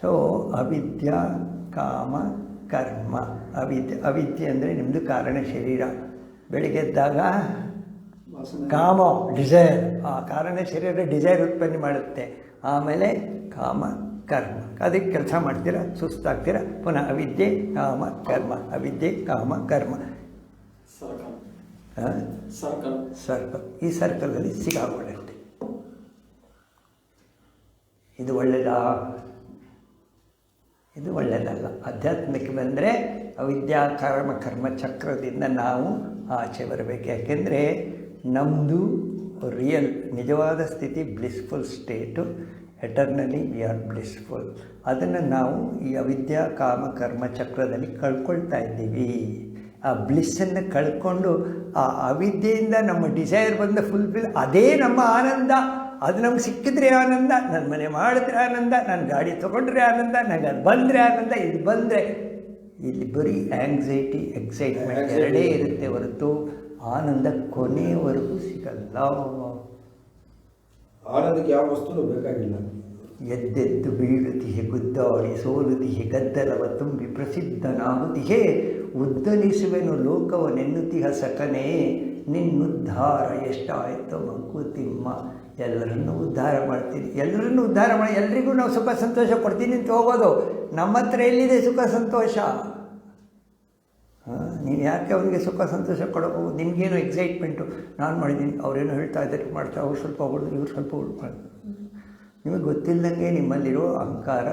So ಅವಿದ್ಯ ಕಾಮ ಕರ್ಮ. ಅವಿದ್ಯೆ ಅವಿದ್ಯೆ ಅಂದರೆ ನಿಮ್ಮದು ಕಾರಣ ಶರೀರ. ಬೆಳಿಗ್ಗೆ ಎದ್ದಾಗ ಕಾಮ ಡಿಸೈರ್ ಆ ಕಾರಣ ಶರೀರ ಡಿಸೈರ್ ಉತ್ಪನ್ನ ಮಾಡುತ್ತೆ. ಆಮೇಲೆ ಕಾಮ ಕರ್ಮ. ಅದಕ್ಕೆ ಕೆಲಸ ಮಾಡ್ತೀರಾ? ಸುಸ್ತಾಗ್ತೀರಾ? ಪುನಃ ಅವಿದ್ಯೆ ಕಾಮ ಕರ್ಮ. ಅವಿದ್ಯೆ ಕಾಮ ಕರ್ಮ. ಸರ್ಕಲ್? ಸರ್ಕಲ್ ಈ ಸರ್ಕಲಲ್ಲಿ ಸಿಗಾಕೊಳ್ಳುತ್ತೆ ಇದು ಒಳ್ಳೆಯದಾ ಇದು ಒಳ್ಳೆಯದಲ್ಲ ಆಧ್ಯಾತ್ಮಿಕ ಬಂದರೆ ಅವಿದ್ಯಾ, ಕರ್ಮ ಚಕ್ರದಿಂದ ನಾವು ಆಚೆ ಬರಬೇಕು. ಯಾಕೆಂದರೆ ನಮ್ಮದು ರಿಯಲ್ ನಿಜವಾದ ಸ್ಥಿತಿ blissful state eternally we are blissful ಅದನ್ನು ನಾವು ಈ ಅವಿದ್ಯಾ, ಕಾಮ ಕರ್ಮ ಚಕ್ರದಲ್ಲಿ ಕಳ್ಕೊಳ್ತಾ ಇದ್ದೀವಿ. ಆ ಬ್ಲಿಸ್ಸನ್ನು ಕಳ್ಕೊಂಡು ಆ ಅವಿದ್ಯೆಯಿಂದ ನಮ್ಮ ಡಿಸೈರ್ ಬಂದ ಫುಲ್ಫಿಲ್ ಅದೇ ನಮ್ಮ ಆನಂದ. ಅದು ನಮ್ಗೆ ಸಿಕ್ಕಿದ್ರೆ ಆನಂದ ನನ್ನ ಮನೆ ಮಾಡಿದ್ರೆ ಆನಂದ ನಾನು ಗಾಡಿ ತೊಗೊಂಡ್ರೆ ಆನಂದ ನನಗೆ ಅದು ಬಂದರೆ ಆನಂದ ಇದು ಬಂದರೆ. ಇಲ್ಲಿ ಬರೀ ಆ್ಯಂಗ್ಸೈಟಿ ಎಕ್ಸೈಟ್ಮೆಂಟ್ ಎರಡೇ ಇರುತ್ತೆ ಹೊರತು. ಆನಂದ ಕೊನೆಯವರೆಗೂ ಸಿಗಲ್ಲ. ಆನಂದಕ್ಕೆ ಯಾವ ವಸ್ತುನೂ ಬೇಕಾಗಿಲ್ಲ. ಎದ್ದೆದ್ದು ಬೀಳುತಿಹೆ ಗುದ್ದಾಡಿ ಸೋಲುತಿಹೆ ಗದ್ದಲವ ತುಂಬಿ ಪ್ರಸಿದ್ಧನಾಗುತ್ತಿಹೆ ಉದ್ದಲಿಸುವೆನು ಲೋಕವನೆನ್ನುತಿಹ ಸಕನೇ. ನಿನ್ನುದ್ಧಾರ ಎಷ್ಟಾಯಿತು ಮಂಕುತಿಮ್ಮ ಎಲ್ಲರನ್ನು ಉದ್ಧಾರ ಮಾಡ್ತೀನಿ. ಎಲ್ಲರನ್ನು ಉದ್ಧಾರ ಮಾಡಿ, ಎಲ್ರಿಗೂ ನಾವು ಸುಖ ಸಂತೋಷ ಕೊಡ್ತೀನಿ ಅಂತ ಹೋಗೋದು. ನಮ್ಮ ಹತ್ರ ಎಲ್ಲಿದೆ ಸುಖ ಸಂತೋಷ? ನೀವು ಯಾಕೆ ಅವನಿಗೆ ಸುಖ ಸಂತೋಷ ಕೊಡಬಹುದು ನಿಮಗೇನು ಎಕ್ಸೈಟ್ಮೆಂಟು ನಾನು ಮಾಡಿದ್ದೀನಿ. ಅವರೇನು ಹೇಳ್ತಾ ಇದ್ದಾರೆ, ಮಾಡ್ತಾ, ಅವ್ರು ಸ್ವಲ್ಪ ಹೊಡೆದು, ಇವ್ರು ಸ್ವಲ್ಪ ಹೊಡೆದು ಮಾಡಿ ನಿಮಗೆ ಗೊತ್ತಿಲ್ಲದಂಗೆ ನಿಮ್ಮಲ್ಲಿರೋ ಅಹಂಕಾರ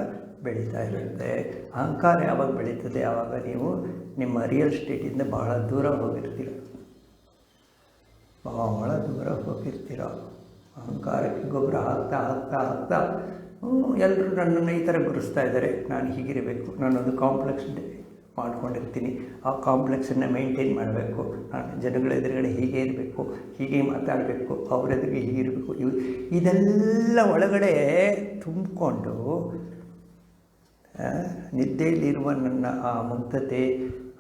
ಬೆಳೀತಾ ಇರುತ್ತೆ. ಅಹಂಕಾರ ಯಾವಾಗ ಬೆಳೀತದೆ? ಆವಾಗ ನೀವು ನಿಮ್ಮ ರಿಯಲ್ ಸ್ಟೇಟಿಂದ ಬಹಳ ದೂರ ಹೋಗಿರ್ತೀರ. ಬಹಳ ದೂರ ಹೋಗಿರ್ತೀರ? ಅಹಂಕಾರಕ್ಕೆ ಗೊಬ್ಬರ ಹಾಕ್ತಾ ಹಾಕ್ತಾ ಹಾಕ್ತಾ ಎಲ್ಲರೂ ನನ್ನನ್ನು ಈ ಥರ ಗುರುಸ್ತಾ ಇದ್ದಾರೆ. ನಾನು ಹೀಗಿರಬೇಕು. ನಾನೊಂದು ಕಾಂಪ್ಲೆಕ್ಸ್ ಮಾಡ್ಕೊಂಡಿರ್ತೀನಿ. ಆ ಕಾಂಪ್ಲೆಕ್ಸನ್ನು ಮೇಂಟೈನ್ ಮಾಡಬೇಕು. ನಾನು ಜನಗಳ ಎದುರುಗಡೆ ಹೀಗೆ ಇರಬೇಕು, ಹೀಗೆ ಮಾತಾಡಬೇಕು, ಅವ್ರ ಎದುರಿಗೆ ಹೀಗಿರಬೇಕು ಇವು, ಇದೆಲ್ಲ ಒಳಗಡೆ ತುಂಬಿಕೊಂಡು ನಿದ್ದೆಯಲ್ಲಿರುವ ನನ್ನ ಆ ಮುಗ್ಧತೆ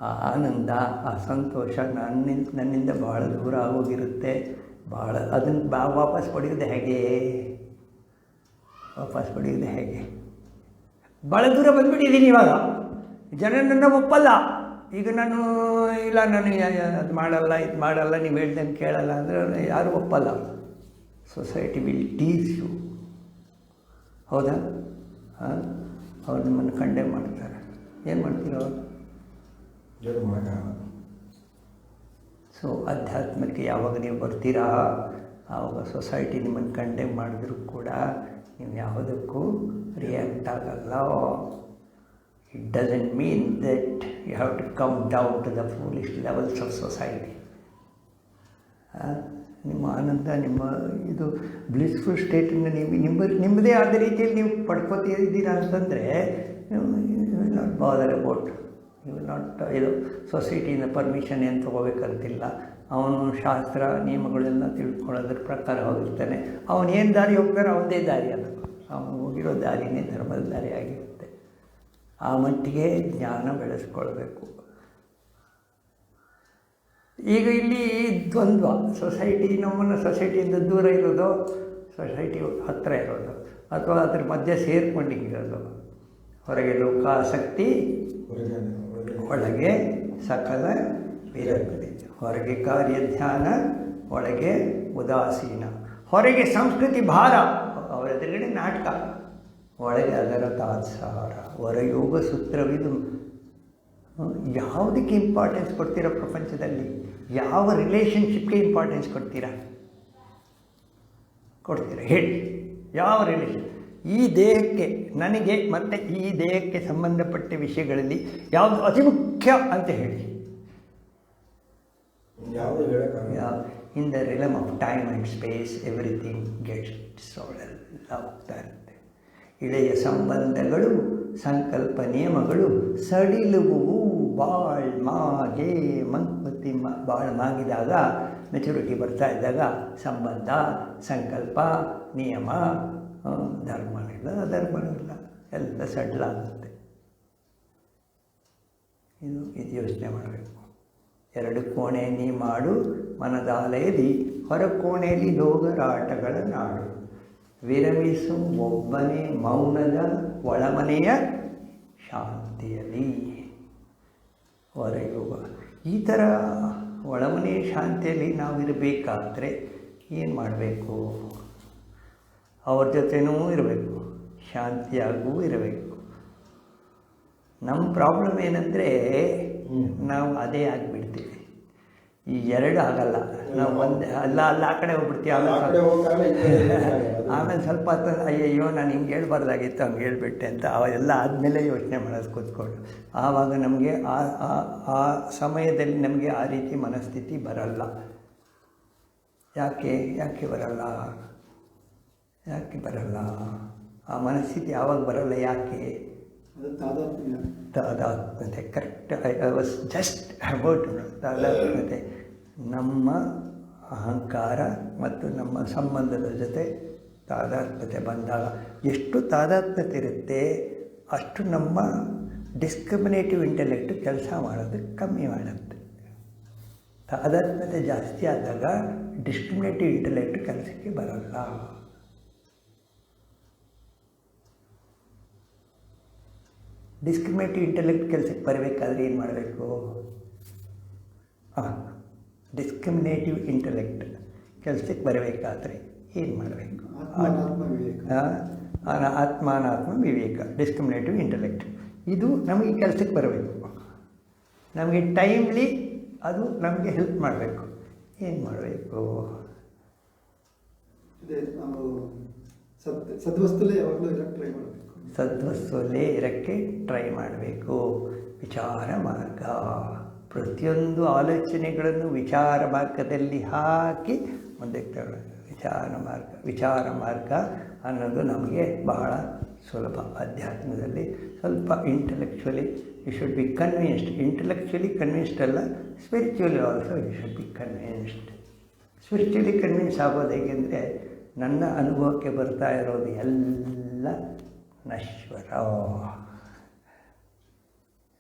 ಆ ಆನಂದ, ಆ ಸಂತೋಷ ನನ್ನಿಂದ ನನ್ನಿಂದ ಭಾಳ ದೂರ ಆಗೋಗಿರುತ್ತೆ. ಭಾಳ ಅದನ್ನು ಬಾ, ವಾಪಸ್ ಪಡೆಯೋದು ಹೇಗೆ? ವಾಪಸ್ ಪಡೆಯೋದು ಹೇಗೆ? ಭಾಳ ದೂರ ಬಂದುಬಿಟ್ಟಿದ್ದೀನಿ ಇವಾಗ. ಜನ ನನ್ನ ಒಪ್ಪಲ್ಲ. ಈಗ ನಾನು, ಇಲ್ಲ, ನಾನು ಅದು ಮಾಡಲ್ಲ, ಇದು ಮಾಡಲ್ಲ, ನೀವು ಹೇಳ್ದಂಗೆ ಕೇಳಲ್ಲ ಅಂದರೆ ಯಾರು ಒಪ್ಪಲ್ಲ. ಸೊಸೈಟಿ ವಿಲ್ ಟೀಸ್ ಯು ಹೌದಾ? ಹಾಂ? ಅವ್ರು ನಿಮ್ಮನ್ನು ಕಂಡೆ ಮಾಡ್ತಾರೆ. ಏನು ಮಾಡ್ತೀರೋ ಸೊ ಅಧ್ಯಾತ್ಮಕ್ಕೆ ಯಾವಾಗ ನೀವು ಬರ್ತೀರಾ ಆವಾಗ ಸೊಸೈಟಿ ನಿಮ್ಮನ್ನು ಕಂಡೆಮ್ ಮಾಡಿದ್ರು ಕೂಡ ನೀವು ಯಾವುದಕ್ಕೂ ರಿಯಾಕ್ಟ್ ಆಗಲ್ಲ. It doesn't mean that you have to come down to the foolish levels of society ನಿಮ್ಮ ಆನಂದ, ನಿಮ್ಮ ಇದು ಬ್ಲಿಸ್ಫುಲ್ ಸ್ಟೇಟನ್ನು ನೀವು ನಿಮ್ಮ, ನಿಮ್ಮದೇ ಆದ ರೀತಿಯಲ್ಲಿ ನೀವು ಪಡ್ಕೋತಿದ್ದೀರಾ ಅಂತಂದರೆ not bother about you not ಇದು ಸೊಸೈಟಿಯಿಂದ ಪರ್ಮಿಷನ್ ಏನು ತೊಗೋಬೇಕಂತಿಲ್ಲ. ಅವನು ಶಾಸ್ತ್ರ, ನಿಯಮಗಳೆಲ್ಲ ತಿಳ್ಕೊಳ್ಳೋದ್ರ ಪ್ರಕಾರ ಹೋಗಿರ್ತಾನೆ. ಅವನು ಏನು ದಾರಿ ಹೋಗ್ತಾರೆ ಅವನದೇ ದಾರಿ ಅದು. ಅವನು ಹೋಗಿರೋ ದಾರಿನೇ ಧರ್ಮದ ದಾರಿ ಆಗಿರುತ್ತೆ. ಆ ಮಟ್ಟಿಗೆ ಜ್ಞಾನ ಬೆಳೆಸ್ಕೊಳ್ಬೇಕು. ಈಗ ಇಲ್ಲಿ ದ್ವಂದ್ವ ಸೊಸೈಟಿ ನಮ್ಮನ್ನು ಸೊಸೈಟಿಯಿಂದ ದೂರ ಇರೋದು ಸೊಸೈಟಿ ಹತ್ತಿರ ಇರೋದು, ಅಥವಾ ಅದ್ರ ಮಧ್ಯೆ ಸೇರ್ಕೊಂಡಿರೋದು. ಹೊರಗೆ ಲೋಕಾಸಕ್ತಿ ಒಳಗೆ ಸಕಲ ವಿರಕ್ತಿ. ಹೊರಗೆ ಕಾರ್ಯಧ್ಯಾನ, ಒಳಗೆ ಉದಾಸೀನ. ಹೊರಗೆ ಸಂಸ್ಕೃತಿ ಭಾರ, ಅವರ ಎದುರುಗಡೆ ನಾಟಕ. ಒಳಗೆ ಅದರ ತಾತ್ಸಾರ. ಹೊರಯೋಗ ಸೂತ್ರವಿದು. ಯಾವುದಕ್ಕೆ ಇಂಪಾರ್ಟೆನ್ಸ್ ಕೊಡ್ತೀರಾ ಪ್ರಪಂಚದಲ್ಲಿ? ಯಾವ ರಿಲೇಷನ್ಶಿಪ್ಗೆ ಇಂಪಾರ್ಟೆನ್ಸ್ ಕೊಡ್ತೀರಾ? ಕೊಡ್ತೀರಾ? ಹೇಳಿ. ಯಾವ ರಿಲೇಷನ್ ಈ ದೇಹಕ್ಕೆ ನನಗೆ ಮತ್ತು ಈ ದೇಹಕ್ಕೆ ಸಂಬಂಧಪಟ್ಟ ವಿಷಯಗಳಲ್ಲಿ ಯಾವುದು ಅತಿ ಮುಖ್ಯ ಅಂತ ಹೇಳಿ in the realm of time and space everything gets ಅವಳೆಲ್ಲ ಹೋಗ್ತಾ ಇರುತ್ತೆ. ಇಳೆಯ ಸಂಬಂಧಗಳು ಸಂಕಲ್ಪ ನಿಯಮಗಳು ಸಡಿಲುವು ಬಾಳ್ ಮಾಗೆ ಮಂಕುತಿ ಬಾಳ್ ಮಾಗಿದಾಗ ಮೆಚುರಿಟಿ ಬರ್ತಾ ಇದ್ದಾಗ ಸಂಬಂಧ ಸಂಕಲ್ಪ ನಿಯಮ ಧರ್ಮನಿಲ್ಲ ಅಧರ್ಮನಿಲ್ಲ ಎಲ್ಲ ಸಡ್ಲಾಗುತ್ತೆ. ಇದು ಇದು ಯೋಚನೆ ಮಾಡಬೇಕು. ಎರಡು ಕೋಣೆ ನೀ ಮಾಡು, ಮನದಾಲಯದಿ ಹೊರ ಕೋಣೆಯಲ್ಲಿ ಲೋಗರಾಟಗಳ ನಾಡು. ವಿರಮಿಸು ಒಬ್ಬನೇ ಮೌನದ ಒಳಮನೆಯ ಶಾಂತಿಯಲ್ಲಿ ಹೊರಯೋಗ. ಈ ಥರ ಒಳಮನೆಯ ಶಾಂತಿಯಲ್ಲಿ ನಾವು ಇರಬೇಕಾದ್ರೆ ಏನು ಮಾಡಬೇಕು? ಅವ್ರ ಜೊತೆನೂ ಇರಬೇಕು ಶಾಂತಿಯಾಗೂ ಇರಬೇಕು. ನಮ್ಮ ಪ್ರಾಬ್ಲಮ್ ಏನಂದರೆ ನಾವು ಅದೇ ಆಗಿಬಿಡ್ತೀವಿ. ಈ ಎರಡು ಆಗಲ್ಲ. ನಾವು ಒಂದು ಅಲ್ಲ ಅಲ್ಲ ಆ ಕಡೆ ಹೋಗ್ಬಿಡ್ತೀವಿ ಆಮೇಲೆ. ಆಮೇಲೆ ಸ್ವಲ್ಪ ಹೊತ್ತು ಅಯ್ಯಯ್ಯೋ ನಾನು ಹಿಂಗೆ ಹೇಳ್ಬಾರ್ದಾಗಿತ್ತು ಹಂಗೆ ಹೇಳ್ಬಿಟ್ಟೆ ಅಂತ ಅವೆಲ್ಲ ಆದಮೇಲೆ ಯೋಚನೆ ಮಾಡೋದು ಕೂತ್ಕೊಂಡು ಆವಾಗ ನಮಗೆ ಆ ಆ- ಆ ಸಮಯದಲ್ಲಿ ನಮಗೆ ಆ ರೀತಿ ಮನಸ್ಥಿತಿ ಬರಲ್ಲ. ಯಾಕೆ? ಯಾಕೆ ಬರಲ್ಲ? ಯಾಕೆ ಬರಲ್ಲ? ಆ ಮನಸ್ಥಿತಿ ಯಾವಾಗ ಬರಲ್ಲ ಯಾಕೆ? ತಾದಾತ್ಮತೆ correct I was just about ತಾದಾತ್ಮ್ಯತೆ. ನಮ್ಮ ಅಹಂಕಾರ ಮತ್ತು ನಮ್ಮ ಸಂಬಂಧದ ಜೊತೆ ತಾದಾತ್ಮ್ಯತೆ ಬಂದಾಗ ಎಷ್ಟು ತಾದಾತ್ಮ್ಯತೆ ಇರುತ್ತೆ ಅಷ್ಟು ನಮ್ಮ ಡಿಸ್ಕ್ರಿಮಿನೇಟಿವ್ ಇಂಟೆಲೆಕ್ಟ್ ಕೆಲಸ ಮಾಡೋದು ಕಮ್ಮಿ ಮಾಡುತ್ತೆ. ತಾದಾತ್ಮ್ಯತೆ ಜಾಸ್ತಿ ಆದಾಗ ಡಿಸ್ಕ್ರಿಮಿನೇಟಿವ್ ಇಂಟೆಲೆಕ್ಟ್ ಕೆಲಸಕ್ಕೆ ಬರಲ್ಲ. ಡಿಸ್ಕ್ರಿಮಿನೇಟಿವ್ ಇಂಟೆಲೆಕ್ಟ್ ಕೆಲಸಕ್ಕೆ ಬರಬೇಕಾದ್ರೆ ಏನು ಮಾಡಬೇಕು? ಹಾಂ ಡಿಸ್ಕ್ರಿಮಿನೇಟಿವ್ ಇಂಟೆಲೆಕ್ಟ್ ಕೆಲಸಕ್ಕೆ ಬರಬೇಕಾದ್ರೆ ಏನು ಮಾಡಬೇಕು? ಆತ್ಮಾನಾತ್ಮ ವಿವೇಕ. ಆತ್ಮಾನಾತ್ಮ ವಿವೇಕ ಡಿಸ್ಕ್ರಿಮಿನೇಟಿವ್ ಇಂಟೆಲೆಕ್ಟ್ ಇದು ನಮಗೆ ಕೆಲಸಕ್ಕೆ ಬರಬೇಕು. ನಮಗೆ ಟೈಮ್ಲಿ ಅದು ನಮಗೆ ಹೆಲ್ಪ್ ಮಾಡಬೇಕು. ಏನು ಮಾಡಬೇಕು? ಸದ್ವಸ್ತಲೇ ಯಾವಾಗಲೂ ಟ್ರೈ ಮಾಡಬೇಕು. ಸದ್ವಸ್ತುವಲ್ಲೇ ಇರೋಕ್ಕೆ ಟ್ರೈ ಮಾಡಬೇಕು. ವಿಚಾರ ಮಾರ್ಗ. ಪ್ರತಿಯೊಂದು ಆಲೋಚನೆಗಳನ್ನು ವಿಚಾರ ಮಾರ್ಗದಲ್ಲಿ ಹಾಕಿ ಮುಂದಕ್ಕೆ ತಗೊಳ್ಳಿ. ವಿಚಾರ ಮಾರ್ಗ ವಿಚಾರ ಮಾರ್ಗ ಅನ್ನೋದು ನಮಗೆ ಬಹಳ ಸುಲಭ. ಅಧ್ಯಾತ್ಮದಲ್ಲಿ ಸ್ವಲ್ಪ intellectually you should be convinced intellectually convinced ಅಲ್ಲ spiritually also you should be convinced spiritually convince ಆಗೋದು ಹೇಗೆಂದರೆ ನನ್ನ ಅನುಭವಕ್ಕೆ ಬರ್ತಾ ಇರೋದು ಎಲ್ಲ ನಶ್ವರ.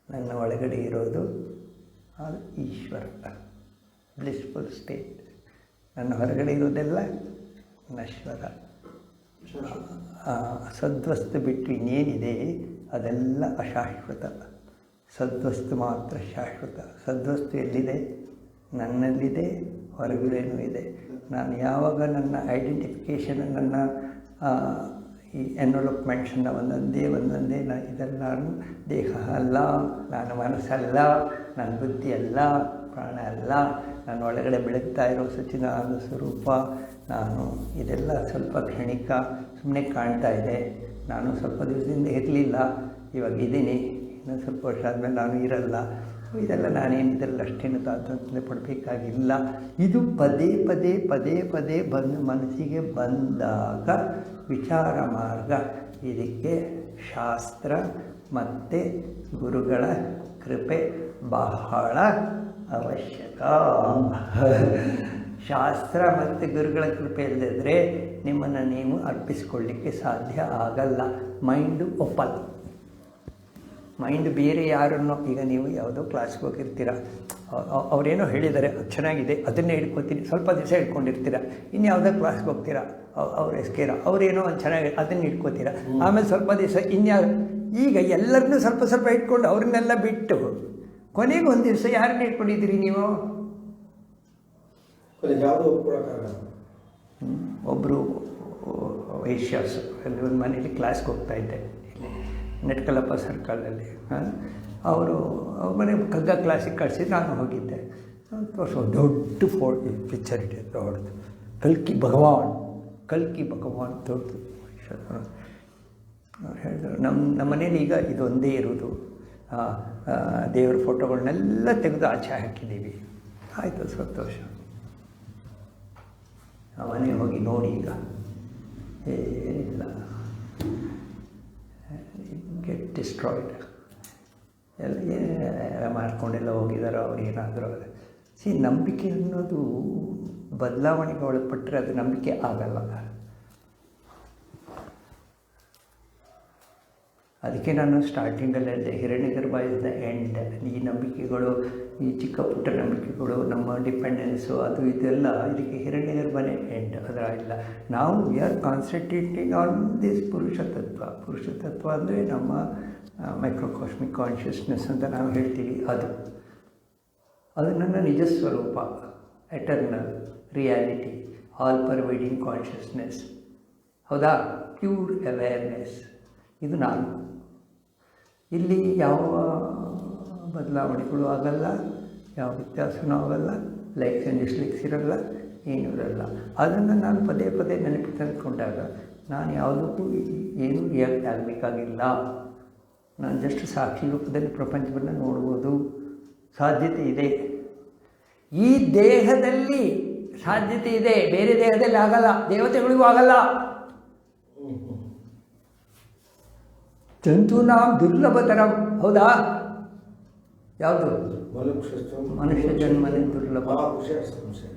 ನನ್ನ ಒಳಗಡೆ ಇರೋದು ಅದು ಈಶ್ವರ. ಬ್ಲಿಸ್ಫುಲ್ ಸ್ಟೇಟ್ ನನ್ನ ಹೊರಗಡೆ ಇರೋದೆಲ್ಲ ನಶ್ವರ. ಸದ್ವಸ್ತು ಬಿಟ್ಟು ಇನ್ನೇನಿದೆ ಅದೆಲ್ಲ ಅಶಾಶ್ವತ. ಸದ್ವಸ್ತು ಮಾತ್ರ ಶಾಶ್ವತ. ಸದ್ವಸ್ತು ಎಲ್ಲಿದೆ? ನನ್ನಲ್ಲಿದೆ ಹೊರಗಡೆನೂ ಇದೆ. ನಾನು ಯಾವಾಗ ನನ್ನ ಐಡೆಂಟಿಫಿಕೇಷನ್ ನನ್ನ ಈ ಎನ್ವಲಪ್ಮೆಂಟ್ಸನ್ನು ಒಂದೊಂದೇ ಒಂದೊಂದೇ ನಾನು ದೇಹ ಅಲ್ಲ, ನಾನು ಮನಸ್ಸಲ್ಲ ನನ್ನ ಬುದ್ಧಿ ಅಲ್ಲ, ಪ್ರಾಣ ಅಲ್ಲ, ನಾನು ಒಳಗಡೆ ಬೆಳಗ್ತಾ ಇರೋ ಸಚಿನಾದ ಸ್ವರೂಪ, ನಾನು ಇದೆಲ್ಲ ಸ್ವಲ್ಪ ಕ್ಷಣಿಕ ಸುಮ್ಮನೆ ಕಾಣ್ತಾ ಇದೆ. ನಾನು ಸ್ವಲ್ಪ ದಿವಸದಿಂದ ಇರಲಿಲ್ಲ, ಇವಾಗ ಇದ್ದೀನಿ. ಇನ್ನೊಂದು ಸ್ವಲ್ಪ ವರ್ಷ ಆದಮೇಲೆ ನಾನು ಇರಲ್ಲ. ಇದೆಲ್ಲ ನಾನೇನು ಇದೆಲ್ಲ ಅಷ್ಟೇನು ತಾತ್ಪರ್ಯ ಪಡಬೇಕಾಗಿಲ್ಲ. ಇದು ಪದೇ ಪದೇ ಪದೇ ಪದೇ ಬಂದು ಮನಸ್ಸಿಗೆ ಬಂದಾಗ ವಿಚಾರ ಮಾರ್ಗ. ಇದಕ್ಕೆ ಶಾಸ್ತ್ರ ಮತ್ತು ಗುರುಗಳ ಕೃಪೆ ಬಹಳ ಅವಶ್ಯಕ. ಶಾಸ್ತ್ರ ಮತ್ತು ಗುರುಗಳ ಕೃಪೆ ಇಲ್ಲದಿದ್ದರೆ ನಿಮ್ಮನ್ನು ನೀವು ಅರ್ಪಿಸ್ಕೊಳ್ಳಿಕ್ಕೆ ಸಾಧ್ಯ ಆಗಲ್ಲ. ಮೈಂಡು ಒಪ್ಪಲ್ಲ. ಮೈಂಡ್ ಬೇರೆ ಯಾರನ್ನೋ ಈಗ ನೀವು ಯಾವುದೋ ಕ್ಲಾಸ್ಗೆ ಹೋಗಿರ್ತೀರ ಅವ್- ಅವ್- ಅವರೇನೋ ಹೇಳಿದ್ದಾರೆ ಅದು ಚೆನ್ನಾಗಿದೆ ಅದನ್ನೇ ಹಿಡ್ಕೊತೀನಿ ಸ್ವಲ್ಪ ದಿವಸ ಹಿಡ್ಕೊಂಡಿರ್ತೀರ ಇನ್ನು ಯಾವುದೋ ಕ್ಲಾಸ್ಗೆ ಹೋಗ್ತೀರಾ ಅವ್ರ ಎಸ್ಕೇರ ಅವರೇನೋ ಒಂದು ಚೆನ್ನಾಗಿ ಅದನ್ನು ಹಿಡ್ಕೋತೀರ ಆಮೇಲೆ ಸ್ವಲ್ಪ ದಿವಸ ಇನ್ಯಾರು ಈಗ ಎಲ್ಲರನ್ನೂ ಸ್ವಲ್ಪ ಸ್ವಲ್ಪ ಇಟ್ಕೊಂಡು ಅವ್ರನ್ನೆಲ್ಲ ಬಿಟ್ಟು ಕೊನೆಗೆ ಒಂದು ದಿವಸ ಯಾರನ್ನ ಇಟ್ಕೊಂಡಿದ್ದೀರಿ ನೀವು ಒಬ್ಬರು ವೈಶ್ಯಾಸ್ ಅಲ್ಲಿ ಒಂದು ಮನೇಲಿ ಕ್ಲಾಸ್ಗೆ ಹೋಗ್ತಾ ಇದ್ದೆ ನೆಟ್ಕಲಪ್ಪ ಸರ್ಕಲಲ್ಲಿ ಅವರು, ಅವ್ರ ಮನೆ ಕಗ್ಗ ಕ್ಲಾಸಿಗೆ ಕಳಿಸಿ ನಾನು ಹೋಗಿದ್ದೆ. ತೋರಿಸೋ, ದೊಡ್ಡ ಫೋ ಪಿಕ್ಚರ್ ಇದೆ ದೊಡ್ಡದು. ಕಲ್ಕಿ ಭಗವಾನ್ ಕಲ್ಕಿ ಭಗವಾನ್ ದೊಡ್ಡದು. ಅವ್ರು ಹೇಳಿದ್ರು ನಮ್ಮ ನಮ್ಮ ಮನೇಲಿ ಈಗ ಇದೊಂದೇ ಇರೋದು. ದೇವ್ರ ಫೋಟೋಗಳನ್ನೆಲ್ಲ ತೆಗೆದು ಆಚೆ ಹಾಕಿದ್ದೀವಿ. ಆಯಿತು, ಸಂತೋಷ. ಆ ಮನೆ ಹೋಗಿ ನೋಡಿ ಈಗ. ಏನಿಲ್ಲ. ಗೆಟ್ ಡಿಸ್ಟ್ರಾಯ್ಡ್ ಎಲ್ಲ ಮಾಡ್ಕೊಂಡೆಲ್ಲ ಹೋಗಿದಾರೋ ಅವ್ರು ಏನಾದರೂ ಸಿ ನಂಬಿಕೆ ಅನ್ನೋದು ಬದಲಾವಣೆಗೆ ಒಳಪಟ್ಟರೆ ಅದು ನಂಬಿಕೆ ಆಗಲ್ಲ. ಅದಕ್ಕೆ ನಾನು ಸ್ಟಾರ್ಟಿಂಗಲ್ಲಿ ಹೇಳಿದೆ, ಹಿರಣ್ಯಗರ್ಭ ಇಸ್ ದ ಎಂಡ್ ಈ ನಂಬಿಕೆಗಳು, ಈ ಚಿಕ್ಕ ಪುಟ್ಟ ನಂಬಿಕೆಗಳು, ನಮ್ಮ ಡಿಪೆಂಡೆನ್ಸು ಅದು ಇದೆಲ್ಲ ಇದಕ್ಕೆ ಹಿರಣ್ಯಗರ್ಭನೇ ಎಂಡ್ ಅದರ ಇಲ್ಲ. ನಾವು we are concentrating on this ಪುರುಷ ತತ್ವ ಪುರುಷ ತತ್ವ ಅಂದರೆ ನಮ್ಮ ಮೈಕ್ರೋಕಾಸ್ಮಿಕ್ ಕಾನ್ಷಿಯಸ್ನೆಸ್ ಅಂತ ನಾವು ಹೇಳ್ತೀವಿ ಅದು. ಅದು ನನ್ನ ನಿಜ ಸ್ವರೂಪ eternal reality all pervading consciousness ಹೌದಾ? ಪ್ಯೂರ್ ಅವೇರ್ನೆಸ್ ಇದು ನಾನು ಇಲ್ಲಿ ಯಾವ ಬದಲಾವಣೆಗಳು ಆಗಲ್ಲ, ಯಾವ ವ್ಯತ್ಯಾಸವೂ ಆಗಲ್ಲ ಲೈಕ್ಸ್ ಆ್ಯಂಡ್ ಡಿಸ್ಲೈಕ್ಸ್ ಇರಲ್ಲ ಏನೂ ಇರಲ್ಲ. ಅದನ್ನು ನಾನು ಪದೇ ಪದೇ ನೆನಪು ತಂದುಕೊಂಡಾಗ ನಾನು ಯಾವುದಕ್ಕೂ ಏನೂ ರಿಯಾಕ್ಟ್ ಆಗಬೇಕಾಗಿಲ್ಲ. ನಾನು ಜಸ್ಟ್ ಸಾಕ್ಷಿ ರೂಪದಲ್ಲಿ ಪ್ರಪಂಚವನ್ನು ನೋಡ್ಬೋದು ಸಾಧ್ಯತೆ ಇದೆ. ಈ ದೇಹದಲ್ಲಿ ಸಾಧ್ಯತೆ ಇದೆ. ಬೇರೆ ದೇಹದಲ್ಲಿ ಆಗಲ್ಲ. ದೇವತೆಗಳಿಗೂ ಆಗಲ್ಲ. ಜಂತು ನಾವು ದುರ್ಲಭತರಂ. ಹೌದಾ? ಯಾವುದು? ಮನುಷ್ಯ ಜನ್ಮನೇ ದುರ್ಲಭ. ಮಹಾಪುರುಷ ಸಂಶಯ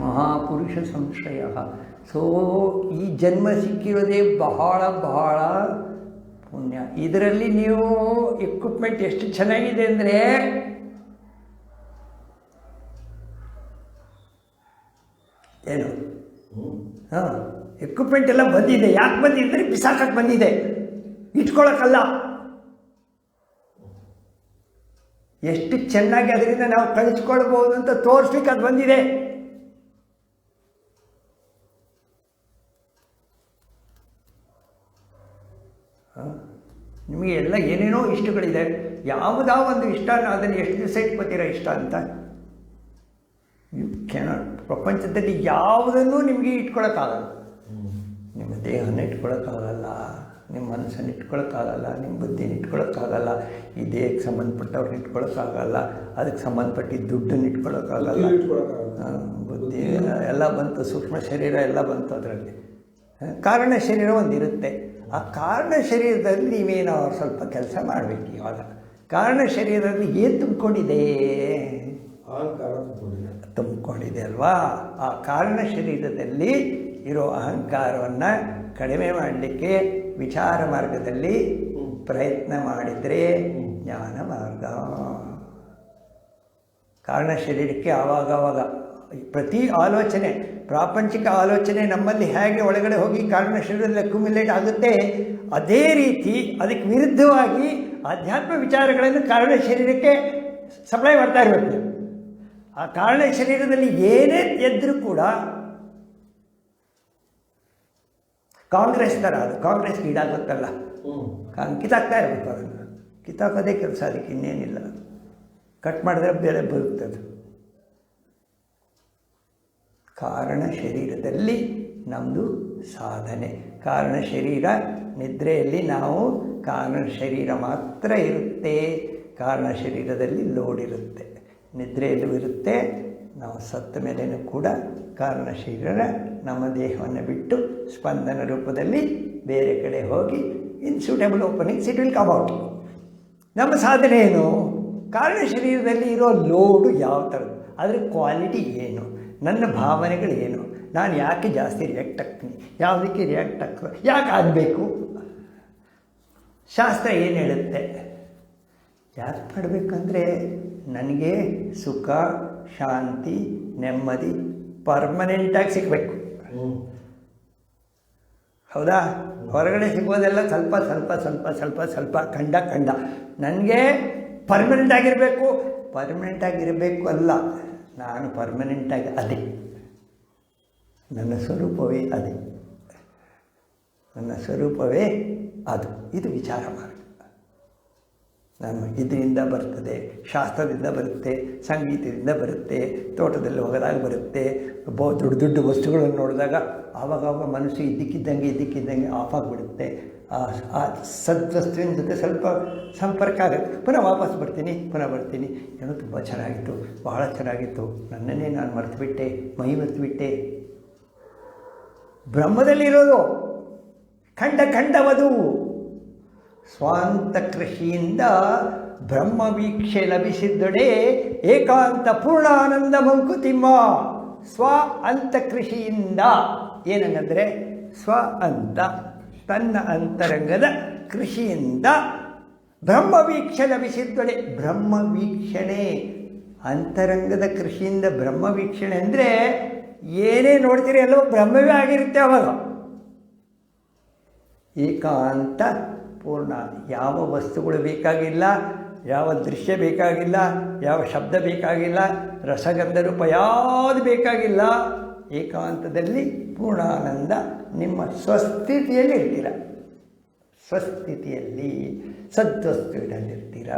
ಮಹಾಪುರುಷ ಸಂಶಯ ಸೊ ಈ ಜನ್ಮ ಸಿಕ್ಕಿರೋದೇ ಬಹಳ ಬಹಳ ಪುಣ್ಯ. ಇದರಲ್ಲಿ ನೀವು ಎಕ್ವಿಪ್ಮೆಂಟ್ ಎಷ್ಟು ಚೆನ್ನಾಗಿದೆ ಅಂದರೆ ಏನು. ಹಾಂ ಎಕ್ವಿಪ್ಮೆಂಟ್ ಎಲ್ಲ ಬಂದಿದೆ. ಯಾಕೆ ಬಂದಿದೆ ಅಂದರೆ ಬಿಸಾಕಕ್ಕೆ ಬಂದಿದೆ. ಇಟ್ಕೊಳ್ಳೋಕ್ಕಲ್ಲ ಎಷ್ಟು ಚೆನ್ನಾಗಿ ಅದರಿಂದ ನಾವು ಕಳಿಸ್ಕೊಳ್ಬೋದು ಅಂತ ತೋರಿಸ್ಲಿಕ್ಕೆ ಅದು ಬಂದಿದೆ. ನಿಮಗೆ ಎಲ್ಲ ಏನೇನೋ ಇಷ್ಟಗಳಿದೆ. ಯಾವುದೋ ಒಂದು ಇಷ್ಟ ಅದನ್ನು ಎಷ್ಟು ದಿವಸ ಇಟ್ಕೋತೀರ ಇಷ್ಟ ಅಂತ? ಯು ಕೆನಾಟ್ ಪ್ರಪಂಚದಲ್ಲಿ ಯಾವುದನ್ನು ನಿಮಗೆ ಇಟ್ಕೊಳಕ್ಕಾಗಲ್ಲ. ನಿಮ್ಮ ದೇಹನ ಇಟ್ಕೊಳಕ್ಕಾಗಲ್ಲ. ನಿಮ್ಮ ಮನಸ್ಸನ್ನು ಇಟ್ಕೊಳಕ್ಕಾಗಲ್ಲ ನಿಮ್ಮ ಬುದ್ಧಿನ ಇಟ್ಕೊಳ್ಳೋಕ್ಕಾಗಲ್ಲ ಈ ದೇಹಕ್ಕೆ ಸಂಬಂಧಪಟ್ಟವ್ರನ್ನ ಇಟ್ಕೊಳಕ್ಕಾಗಲ್ಲ ಅದಕ್ಕೆ ಸಂಬಂಧಪಟ್ಟಿದ್ದ ದುಡ್ಡನ್ನು ಇಟ್ಕೊಳ್ಳೋಕ್ಕಾಗಲ್ಲ ಬುದ್ಧಿ. ಎಲ್ಲ ಬಂತು ಸೂಕ್ಷ್ಮ ಶರೀರ ಎಲ್ಲ ಬಂತು ಅದರಲ್ಲಿ. ಕಾರಣ ಶರೀರ ಒಂದಿರುತ್ತೆ. ಆ ಕಾರಣ ಶರೀರದಲ್ಲಿ ನೀವೇನೋ ಸ್ವಲ್ಪ ಕೆಲಸ ಮಾಡಬೇಕು ಇವಾಗ? ಕಾರಣ ಶರೀರದಲ್ಲಿ ಏನು ತುಂಬಿಕೊಂಡಿದೆ. ತುಂಬಿಕೊಂಡಿದೆ ಅಲ್ವಾ? ಆ ಕಾರಣ ಶರೀರದಲ್ಲಿ ಇರೋ ಅಹಂಕಾರವನ್ನು ಕಡಿಮೆ ಮಾಡಲಿಕ್ಕೆ ವಿಚಾರ ಮಾರ್ಗದಲ್ಲಿ ಪ್ರಯತ್ನ ಮಾಡಿದರೆ ಜ್ಞಾನ ಮಾರ್ಗ. ಕಾರಣ ಶರೀರಕ್ಕೆ ಆವಾಗವಾಗ ಪ್ರತಿ ಆಲೋಚನೆ ಪ್ರಾಪಂಚಿಕ ಆಲೋಚನೆ ನಮ್ಮಲ್ಲಿ ಹೇಗೆ ಒಳಗಡೆ ಹೋಗಿ ಕಾರಣ ಶರೀರದಲ್ಲಿ ಅಕ್ಯುಮಿಲೇಟ್ ಆಗುತ್ತೆ ಅದೇ ರೀತಿ ಅದಕ್ಕೆ ವಿರುದ್ಧವಾಗಿ ಆಧ್ಯಾತ್ಮ ವಿಚಾರಗಳನ್ನು ಕಾರಣ ಶರೀರಕ್ಕೆ ಸಪ್ಲೈ ಮಾಡ್ತಾ ಇರಬೇಕು. ಆ ಕಾರಣ ಶರೀರದಲ್ಲಿ ಏನೇ ಎದ್ದರೂ ಕೂಡ ಕಾಂಗ್ರೆಸ್ ಥರ ಅದು. ಕಾಂಗ್ರೆಸ್ ಈಡಾಗುತ್ತಲ್ಲ ಕಿತ್ತಾಕ್ತಾ ಇರಬೇಕು ಅದನ್ನು. ಕಿತ್ತಾಕೋದೇ ಕೆಲಸ ಅದಕ್ಕೆ ಇನ್ನೇನಿಲ್ಲ. ಕಟ್ ಮಾಡಿದ್ರೆ ಬೇರೆ ಬರುತ್ತೆ ಅದು. ಕಾರಣ ಶರೀರದಲ್ಲಿ ನಮ್ಮದು ಸಾಧನೆ. ಕಾರಣ ಶರೀರ ನಿದ್ರೆಯಲ್ಲಿ ನಾವು ಕಾರಣ ಶರೀರ ಮಾತ್ರ ಇರುತ್ತೆ. ಕಾರಣ ಶರೀರದಲ್ಲಿ ಲೋಡ್ ಇರುತ್ತೆ. ನಿದ್ರೆಯಲ್ಲೂ ಇರುತ್ತೆ ನಾವು ಸತ್ತ ಮೇಲೇನೂ ಕೂಡ ಕಾರಣ ಶರೀರ ನಮ್ಮ ದೇಹವನ್ನು ಬಿಟ್ಟು ಸ್ಪಂದನ ರೂಪದಲ್ಲಿ ಬೇರೆ ಕಡೆ ಹೋಗಿ in suitable openings it will come out ನಮ್ಮ ಸಾಧನೆ ಏನು? ಕಾರಣ ಶರೀರದಲ್ಲಿ ಇರೋ ಲೋಡು ಯಾವ ಥರದ್ದು? ಅದರ ಕ್ವಾಲಿಟಿ ಏನು? ನನ್ನ ಭಾವನೆಗಳು ಏನು? ನಾನು ಯಾಕೆ ಜಾಸ್ತಿ ರಿಯಾಕ್ಟ್ ಆಗ್ತೀನಿ? ಯಾವುದಕ್ಕೆ ರಿಯಾಕ್ಟ್ ಆಗ್ತದೆ? ಯಾಕೆ ಆಗಬೇಕು? ಶಾಸ್ತ್ರ ಏನು ಹೇಳುತ್ತೆ? ಯಾಕೆ ಮಾಡಬೇಕಂದ್ರೆ ನನಗೆ ಸುಖ ಶಾಂತಿ ನೆಮ್ಮದಿ ಪರ್ಮನೆಂಟಾಗಿ ಸಿಗಬೇಕು. ಹೌದಾ? ಹೊರಗಡೆ ಸಿಗೋದೆಲ್ಲ ಸ್ವಲ್ಪ ಸ್ವಲ್ಪ ಸ್ವಲ್ಪ ಸ್ವಲ್ಪ ಸ್ವಲ್ಪ ಕಂಡ ಕಂಡ ನನಗೆ ಪರ್ಮನೆಂಟ್ ಆಗಿರಬೇಕು. ಪರ್ಮನೆಂಟ್ ಆಗಿರಬೇಕು ಅಲ್ಲ. ನಾನು ಪರ್ಮನೆಂಟಾಗಿ ಅದೇ. ನನ್ನ ಸ್ವರೂಪವೇ ಅದೇ. ನನ್ನ ಸ್ವರೂಪವೇ ಅದು. ಇದು ವಿಚಾರ ಮಾರ್ಗ ಇದರಿಂದ ಬರ್ತದೆ, ಶಾಸ್ತ್ರದಿಂದ ಬರುತ್ತೆ, ಸಂಗೀತದಿಂದ ಬರುತ್ತೆ, ತೋಟದಲ್ಲಿ ಹೋಗದಾಗ ಬರುತ್ತೆ, ಬೋ ದೊಡ್ಡ ದೊಡ್ಡ ವಸ್ತುಗಳನ್ನು ನೋಡಿದಾಗ ಆವಾಗವಾಗ ಮನಸ್ಸು ಇದ್ದಕ್ಕಿದ್ದಂಗೆ ಇದ್ದಕ್ಕಿದ್ದಂಗೆ ಆಫ್ ಆಗಿಬಿಡುತ್ತೆ. ಆ ಆ ಸದ್ವಸ್ತುವಿನ ಜೊತೆ ಸ್ವಲ್ಪ ಸಂಪರ್ಕ ಆಗುತ್ತೆ. ಪುನಃ ವಾಪಸ್ ಬರ್ತೀನಿ, ಪುನಃ ಬರ್ತೀನಿ. ಏನೋ ತುಂಬ ಚೆನ್ನಾಗಿತ್ತು, ಬಹಳ ಚೆನ್ನಾಗಿತ್ತು. ನನ್ನನ್ನೇ ನಾನು ಮರೆತುಬಿಟ್ಟೆ, ಮೈ ಮರೆತುಬಿಟ್ಟೆ. ಬ್ರಹ್ಮದಲ್ಲಿರೋದು, ಖಂಡ ಖಂಡವದು. ಸ್ವಾಂತ ಕೃಷಿಯಿಂದ ಬ್ರಹ್ಮವೀಕ್ಷೆ ಲಭಿಸಿದ್ದೊಡೆ ಏಕಾಂತ ಪೂರ್ಣಾನಂದ ಮಂಕುತಿಮ್ಮ. ಸ್ವ ಅಂತ ಕೃಷಿಯಿಂದ ಏನಂಗಂದರೆ ಸ್ವ ಅಂತ, ತನ್ನ ಅಂತರಂಗದ ಕೃಷಿಯಿಂದ ಬ್ರಹ್ಮವೀಕ್ಷೆ ಲಭಿಸಿದ್ದೊಡೆ. ಬ್ರಹ್ಮವೀಕ್ಷಣೆ ಬ್ರಹ್ಮ ವೀಕ್ಷಣೆ ಅಂತರಂಗದ ಕೃಷಿಯಿಂದ ಬ್ರಹ್ಮ ವೀಕ್ಷಣೆ ಅಂದರೆ ಏನೇ ನೋಡ್ತೀರಿ ಎಲ್ಲವೂ ಬ್ರಹ್ಮವೇ ಆಗಿರುತ್ತೆ ಅವಾಗ. ಏಕಾಂತ ಪೂರ್ಣ. ಯಾವ ವಸ್ತುಗಳು ಬೇಕಾಗಿಲ್ಲ, ಯಾವ ದೃಶ್ಯ ಬೇಕಾಗಿಲ್ಲ, ಯಾವ ಶಬ್ದ ಬೇಕಾಗಿಲ್ಲ, ರಸಗಂಧ ರೂಪ ಯಾವುದು ಬೇಕಾಗಿಲ್ಲ, ಏಕಾಂತದಲ್ಲಿ ಪೂರ್ಣಾನಂದ ನಿಮ್ಮ ಸ್ವಸ್ಥಿತಿಯಲ್ಲಿ ಇರ್ತೀರ. ಸ್ವಸ್ಥಿತಿಯಲ್ಲಿ ಸದ್ವಸ್ತುವಿನಲ್ಲಿರ್ತೀರ